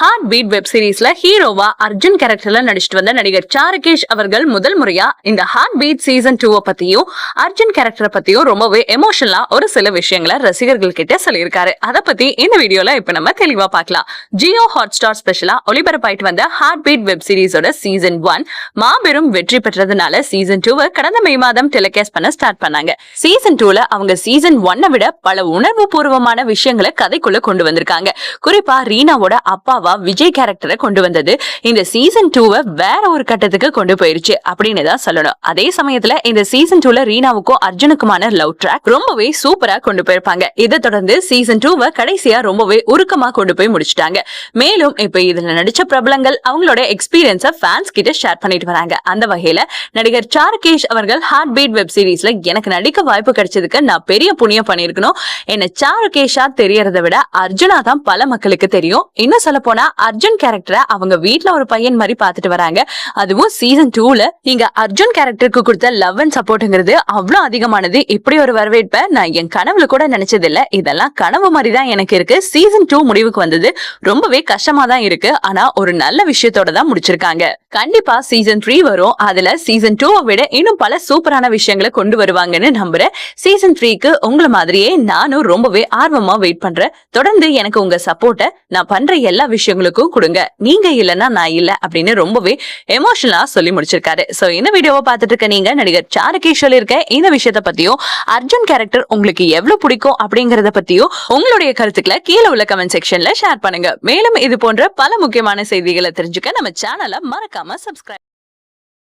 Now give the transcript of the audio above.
Heart beat web சீரிஸ்ல ஹீரோவா அர்ஜுன் கேரக்டர்ல நடிச்சிட்டு வந்த நடிகர் சாருகேஷ் அவர்கள் முதல் முறையா இந்த ஹார்ட் பீட் சீசன் டூவை பத்தியும் அர்ஜுன் கேரக்டரை பத்தியும் ரொம்பவே எமோஷனலா ஒரு சில விஷயங்களை ரசிகர்கள் கிட்ட சொல்லியிருக்காரு. அதை பத்தி இந்த வீடியோல இப்ப நம்ம தெளிவா பார்க்கலாம். ஜியோ ஹாட் ஸ்டார் ஸ்பெஷலா ஒளிபரப்பாயிட்டு வந்த ஹார்ட் பீட் வெப் சீரிஸோட சீசன் ஒன் மாபெரும் வெற்றி பெற்றதுனால சீசன் டூவை கடந்த மே மாதம் டெலிகாஸ்ட் பண்ண ஸ்டார்ட் பண்ணாங்க. சீசன் டூல அவங்க சீசன் ஒன்னை விட பல உணர்வு பூர்வமான விஷயங்களை கதைக்குள்ள கொண்டு வந்திருக்காங்க. குறிப்பா ரீனாவோட அப்பாவா விஜய் கேரக்டரை கொண்டு வந்தது. இந்த சீசன் டூவை வேற ஒரு கட்டத்துக்கு கொண்டு போயிருச்சு அப்படின்னு தான் சொல்லணும். அதே சமயத்துல இந்த சீசன் டூல ரீனாவுக்கும் அர்ஜுனுக்குமான லவ் ட்ராக் ரொம்பவே சூப்பரா கொண்டு போயிருப்பாங்க. இதை தொடர்ந்து சீசன் டூவை கடைசியா ரொம்பவே உருக்கமா கொண்டு போய் முடிச்சிட்டாங்க. மேலும் இப்ப இதுல நடிச்ச பிரபலங்கள் அவங்களோட எக்ஸ்பீரியன்ஸ ஃபேன்ஸ் கிட்ட ஷேர் பண்ணிட்டு வராங்க. அந்த வகையில நடிகர் சாருகேஷ் அவர்கள் ஹார்ட் பீட் வெப் சீரிஸ்ல எனக்கு நடிக்க வாய்ப்பு கிடைச்சதுக்கு நான் பெரிய புண்ணியம் பண்ணிருக்கணும் என்ன சாருகேஷா தெரியறதை விட அர்ஜுனா தான் பல மக்களுக்கு தெரியும். இன்னும் சொல்ல போனா அர்ஜுன் கேரக்டரை அவங்க வீட்ல ஒரு பையன் மாதிரி பாத்துட்டு வராங்க. அதுவும் சீசன் டூல நீங்க அர்ஜுன் கேரக்டருக்கு கொடுத்த லவ் அண்ட் சப்போர்ட்ங்கிறது அவ்வளவு அதிகமானது. இப்படி ஒரு வரவேற்பை நான் என் கனவுல கூட நினைச்சதில்ல. இதெல்லாம் கனவு மாதிரி தான் எனக்கு இருக்கு. சீசன் டூ முடிவுக்கு வந்தது ரொம்பவே கஷ்டமா தான் இருக்கு. ஆனா ஒரு நல்ல விஷயத்தோட தான் முடிச்சிருக்காங்க. கண்டிப்பா சீசன் த்ரீ வரும். அதுல சீசன் டூவை விட இன்னும் பல சூப்பரான விஷயங்களை கொண்டு வருவாங்கன்னு நம்புறேன். சீசன் த்ரீக்கு உங்களை மாதிரியே நானும் ரொம்பவே ஆர்வமா வெயிட் பண்றேன். தொடர்ந்து எனக்கு உங்க சப்போர்ட்டை நான் பண்ற எல்லா விஷயங்களுக்கும் கொடுங்க. நீங்க இல்லைன்னா நான் இல்ல அப்படின்னு ரொம்பவே எமோஷனலா சொல்லி முடிச்சிருக்காரு. சோ இந்த வீடியோவை பார்த்துட்டு இருக்க நீங்க நடிகர் சாருகேஷ் சொல்லியிருக்க இந்த விஷயத்த பத்தியும் அர்ஜுன் கேரக்டர் உங்களுக்கு எவ்வளவு பிடிக்கும் அப்படிங்கறத பத்தியும் உங்களுடைய கருத்துக்களை கீழே உள்ள கமெண்ட் செக்ஷன்ல ஷேர் பண்ணுங்க. மேலும் இது போன்ற பல முக்கியமான செய்திகளை தெரிஞ்சுக்க நம்ம சேனலை மறக்காம சப்ஸ்கிரைப்